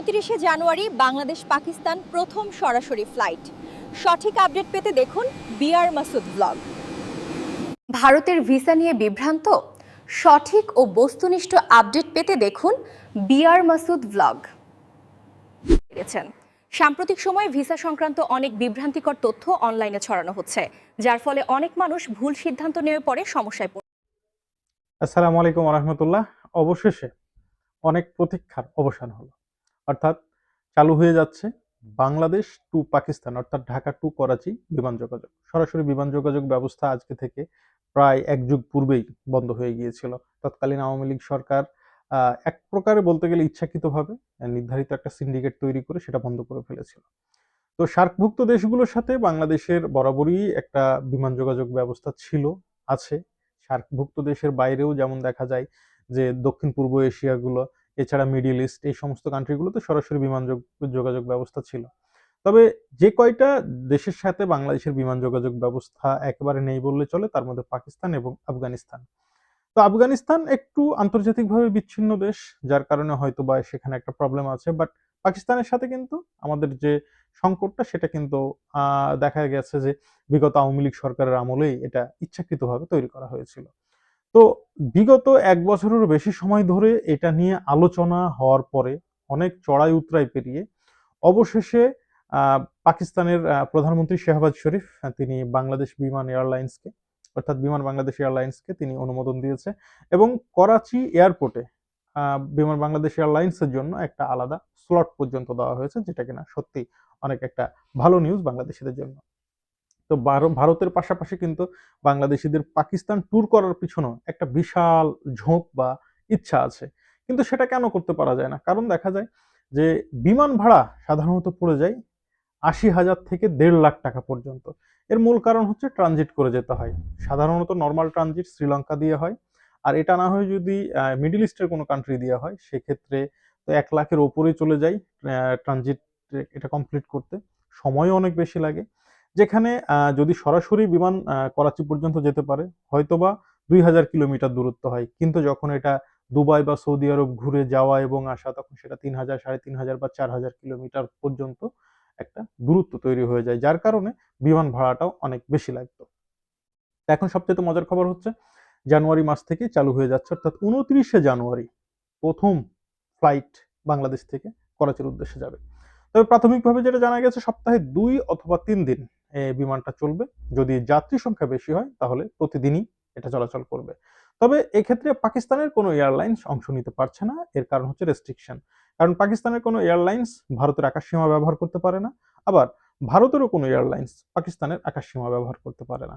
উনত্রিশে জানুয়ারি বাংলাদেশ পাকিস্তান প্রথম সরাসরি ফ্লাইট। সঠিক আপডেট পেতে দেখুন বিআর মাসুদ ব্লগ। ভারতের ভিসা নিয়ে বিভ্রান্ত? সঠিক ও বস্তুনিষ্ঠ আপডেট পেতে দেখুন বিআর মাসুদ ব্লগ। সাম্প্রতিক সময়ে ভিসা সংক্রান্ত অনেক বিভ্রান্তিকর তথ্য অনলাইনে ছড়ানো হচ্ছে, যার ফলে অনেক মানুষ ভুল সিদ্ধান্ত নেওয়ার পরে সমস্যায় পড়ে। আসসালামু আলাইকুম রহমতুল্লাহ। অবশেষে অনেক প্রতীক্ষার অবসান হলো। অর্থাৎ চালু হয়ে যাচ্ছে বাংলাদেশ টু পাকিস্তান অর্থাৎ ঢাকা টু করাচি বিমান যোগাযোগ। সরাসরি বিমান যোগাযোগ ব্যবস্থা আজকে থেকে প্রায় এক যুগ পূর্বেই বন্ধ হয়ে গিয়েছিল। তৎকালীন আওয়ামী লীগ সরকার এক প্রকারে বলতে গেলে ইচ্ছাকৃতভাবে নির্ধারিত একটা সিন্ডিকেট তৈরি করে সেটা বন্ধ করে ফেলেছিল। তো সার্কভুক্ত দেশগুলোর সাথে বাংলাদেশের বরাবরই একটা বিমান যোগাযোগ ব্যবস্থা ছিল আছে। সার্কভুক্ত দেশের বাইরেও যেমন দেখা যায় যে দক্ষিণ পূর্ব এশিয়াগুলো এছাড়া মিডিল ইস্ট, এই সমস্ত কান্ট্রিগুলোতে সরাসরি বিমান যোগ- যোগাযোগ ব্যবস্থা ছিল। তবে যে কয়টা দেশের সাথে বাংলাদেশের বিমান যোগাযোগ ব্যবস্থা একেবারে নেই বললে চলে, তার মধ্যে পাকিস্তান এবং আফগানিস্তান। তো আফগানিস্তান একটু আন্তর্জাতিকভাবে বিচ্ছিন্ন দেশ, যার কারণে হয়তো বা সেখানে একটা প্রবলেম আছে বাট পাকিস্তানের সাথে কিন্তু আমাদের যে সংকটটা, সেটা কিন্তু দেখা গেছে যে বিগত আওয়ামী লীগ সরকারের আমলেই এটা ইচ্ছাকৃতভাবে তৈরি করা হয়েছিল। তো বিগত এক বছরেরও বেশি সময় ধরে এটা নিয়ে আলোচনা হওয়ার পরে অনেক চড়াই উতরাই পেরিয়ে অবশেষে পাকিস্তানের প্রধানমন্ত্রী শেহবাজ শরীফ তিনি বাংলাদেশ বিমান এয়ারলাইন্সকে, অর্থাৎ বিমান বাংলাদেশ এয়ারলাইন্সকে তিনি অনুমোদন দিয়েছে এবং করাচি এয়ারপোর্টে বিমান বাংলাদেশ এয়ারলাইন্সের জন্য একটা আলাদা স্লট পর্যন্ত দেওয়া হয়েছে, যেটা কিনা সত্যি অনেক একটা ভালো নিউজ বাংলাদেশিদের জন্য। তো ভারতের পাশাপাশি কিন্তু বাংলাদেশিদের পাকিস্তান ট্যুর করার পিছনেও একটা বিশাল ঝোঁক বা ইচ্ছা আছে। কিন্তু সেটা কেন করতে পারা যায় না? কারণ দেখা যায় যে বিমান ভাড়া সাধারণত পড়ে যায় আশি হাজার থেকে দেড় লাখ টাকা পর্যন্ত। এর মূল কারণ হচ্ছে ট্রানজিট করে যেতে হয়। সাধারণত নর্মাল ট্রানজিট শ্রীলঙ্কা দিয়ে হয়। আর এটা না হয় যদি মিডল ইস্টের কোনো কান্ট্রি দিয়ে হয়, সেক্ষেত্রে তো এক লাখের ওপরেই চলে যায় ট্রানজিট এটা কমপ্লিট করতে। সময়ও অনেক বেশি লাগে। যেখানে যদি সরাসরি বিমান করাচি পর্যন্ত যেতে পারে, হয়তোবা দুই হাজার কিলোমিটার দূরত্ব হয়। কিন্তু যখন এটা দুবাই বা সৌদি আরব ঘুরে যাওয়া এবং আসা, তখন সেটা তিন হাজার, সাড়ে তিন হাজার বা চার হাজার কিলোমিটার পর্যন্ত একটা দূরত্ব তৈরি হয়ে যায়, যার কারণে বিমান ভাড়াটাও অনেক বেশি লাগতো। এখন সবচেয়ে মজার খবর হচ্ছে, জানুয়ারি মাস থেকে চালু হয়ে যাচ্ছে, অর্থাৎ উনত্রিশে জানুয়ারি প্রথম ফ্লাইট বাংলাদেশ থেকে করাচির উদ্দেশ্যে যাবে। তবে প্রাথমিকভাবে যেটা জানা গেছে, সপ্তাহে দুই অথবা তিন দিন বিমানটা চলবে। যদি যাত্রী সংখ্যা বেশি হয়, তাহলে প্রতিদিনই এটা চলাচল করবে। তবে এক্ষেত্রে পাকিস্তানের কোনো এয়ারলাইন্স অংশ নিতে পারছে না। এর কারণ হচ্ছে রেস্ট্রিকশন কারণ পাকিস্তানের কোনো এয়ারলাইন্স ভারতের আকাশসীমা ব্যবহার করতে পারে না। আবার ভারতেরও কোনো এয়ারলাইন্স পাকিস্তানের আকাশসীমা ব্যবহার করতে পারে না।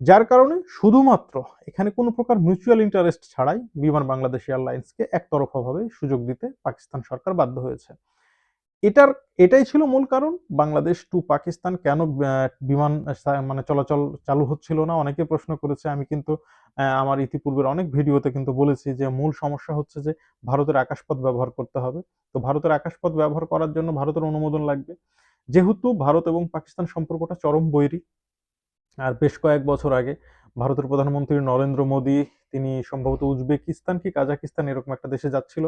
যার কারণে শুধুমাত্র এখানে কোনো প্রকার মিউচুয়াল ইন্টারেস্ট ছাড়াই বিমান বাংলাদেশ এয়ারলাইন্সকে একতরফাভাবে সুযোগ দিতে পাকিস্তান সরকার বাধ্য হয়েছে। এটার, এটাই ছিল মূল কারণ। বাংলাদেশ টু পাকিস্তান কেন বিমান মানে চলাচল চালু হচ্ছিল না? অনেকে প্রশ্ন করেছে। আমি কিন্তু আমার ইতিপূর্বের অনেক ভিডিওতে কিন্তু বলেছি যে, মূল সমস্যা হচ্ছে যে, ভারতের আকাশপথ ব্যবহার করতে হবে। তো ভারতের আকাশপথ ব্যবহার করার জন্য ভারতের অনুমোদন লাগবে। যেহেতু ভারত এবং পাকিস্তান সম্পর্কটা চরম বৈরী, আর বেশ কয়েক বছর আগে ভারতের প্রধানমন্ত্রী নরেন্দ্র মোদী, তিনি সম্ভবত উজবেকিস্তান কি কাজাকিস্তান, এরকম একটা দেশে যাচ্ছিল।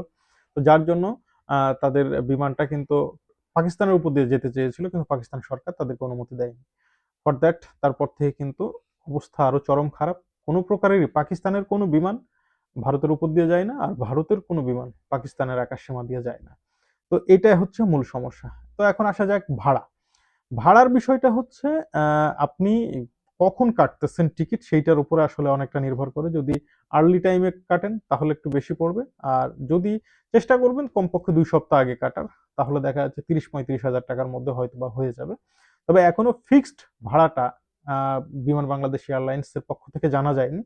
তো যার জন্য তাদের বিমানটা কিন্তু পাকিস্তানের উপর দিয়ে যেতে চেয়েছিল, কিন্তু পাকিস্তান সরকার তাদেরকে অনুমতি দেয়নি। ফর দ্যাট তারপর থেকে কিন্তু অবস্থা আরও চরম খারাপ। কোনো প্রকারেরই পাকিস্তানের কোনো বিমান ভারতের উপর দিয়ে যায় না, আর ভারতের কোনো বিমান পাকিস্তানের আকাশ সীমা দিয়ে যায় না। তো এটাই হচ্ছে মূল সমস্যা। তো এখন আসা যাক ভাড়া। ভাড়ার বিষয়টা হচ্ছে আপনি কখন কাটতেছেন টিকিট সেইটার উপরে আসলে অনেকটা নির্ভর করে। যদি আর্লি টাইমে কাটেন, তাহলে একটু বেশি পড়বে। আর যদি চেষ্টা করবেন কমপক্ষে দুই সপ্তাহ আগে কাটার, তাহলে দেখা যাচ্ছে তিরিশ পঁয়ত্রিশ হাজার টাকার মধ্যে হয়তো বা হয়ে যাবে। তবে এখনও ফিক্সড ভাড়াটা বিমান বাংলাদেশ এয়ারলাইন্সের পক্ষ থেকে জানা যায়নি।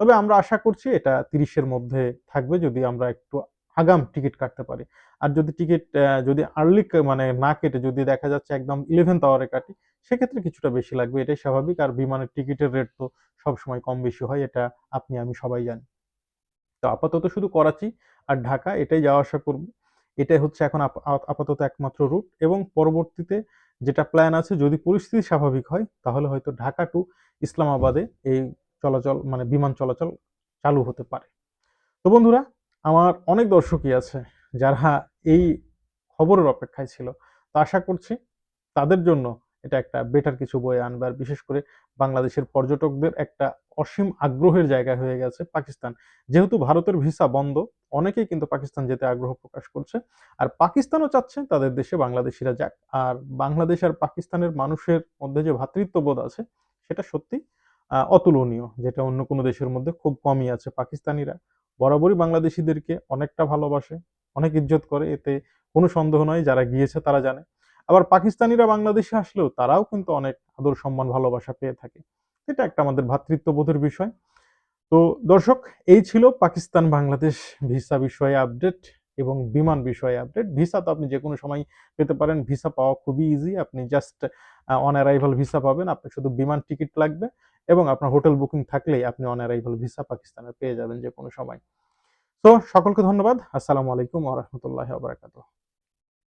তবে আমরা আশা করছি এটা তিরিশের মধ্যে থাকবে যদি আমরা একটু আগাম টিকিট কাটতে পারি। আর যদি টিকিট যদি আর্লি মানে না কেটে, যদি দেখা যাচ্ছে একদম ইলেভেন্থ আওয়ারে কাটি সেক্ষেত্রে কিছুটা বেশি লাগবে, এটাই স্বাভাবিক। আর বিমানের টিকিটের রেট তো সবসময় কম বেশি হয়, এটা আপনি, আমি সবাই জানি। তো আপাতত শুধু করাচি আর ঢাকা, এটাই যাওয়া আসা করবে। এটাই হচ্ছে এখন আপ- আপ- আপাতত একমাত্র রুট এবং পরবর্তীতে যেটা প্ল্যান আছে, যদি পরিস্থিতি স্বাভাবিক হয়, তাহলে হয়তো ঢাকা টু ইসলামাবাদে এই চলাচল মানে বিমান চলাচল চালু হতে পারে। তো বন্ধুরা, আমার অনেক দর্শকই আছে যারা এই খবরের অপেক্ষায় ছিল। তো আশা করছি তাদের জন্য এটা একটা বেটার কিছু বয়ে আনবে আর বিশেষ করে বাংলাদেশের পর্যটকদের একটা অসীম আগ্রহের জায়গা হয়ে গেছে পাকিস্তান। যেহেতু ভারতের ভিসা বন্ধ, অনেকেই কিন্তু পাকিস্তান যেতে আগ্রহ প্রকাশ করছে। আর পাকিস্তানও চাচ্ছে তাদের দেশে বাংলাদেশিরা যাক। আর বাংলাদেশ আর পাকিস্তানের মানুষের মধ্যে যে ভ্রাতৃত্ববোধ আছে, সেটা সত্যি অতুলনীয়, যেটা অন্য কোনো দেশের মধ্যে খুব কমই আছে। পাকিস্তানিরা বরাবরই বাংলাদেশিদেরকে অনেকটা ভালোবাসে, অনেক ইজ্জত করে। এতে কোনো সন্দেহ নয় যারা গিয়েছে তারা জানে। আবার পাকিস্তানিরা বাংলাদেশে আসলেও তারাও কিন্তু অনেক আদর সম্মান, ভালোবাসা পেয়ে থাকে। এটা একটা আমাদের ভ্রাতৃত্ববোধের বিষয়। তো দর্শক, এই ছিল পাকিস্তান বাংলাদেশ ভিসা বিষয়ে আপডেট এবং বিমান বিষয়ে আপডেট। ভিসা তো আপনি যে কোনো সময় পেতে পারেন। ভিসা পাওয়া খুবই ইজি আপনি জাস্ট অন অ্যারাইভাল ভিসা পাবেন। আপনার শুধু বিমান টিকিট লাগবে এবং আপনার হোটেল বুকিং থাকলেই আপনি অন অ্যারাইভাল ভিসা পাকিস্তানে পেয়ে যাবেন যে কোনো সময়। তো সকলকে ধন্যবাদ। আসসালামু আলাইকুম ওয়া বারাকাতুহু।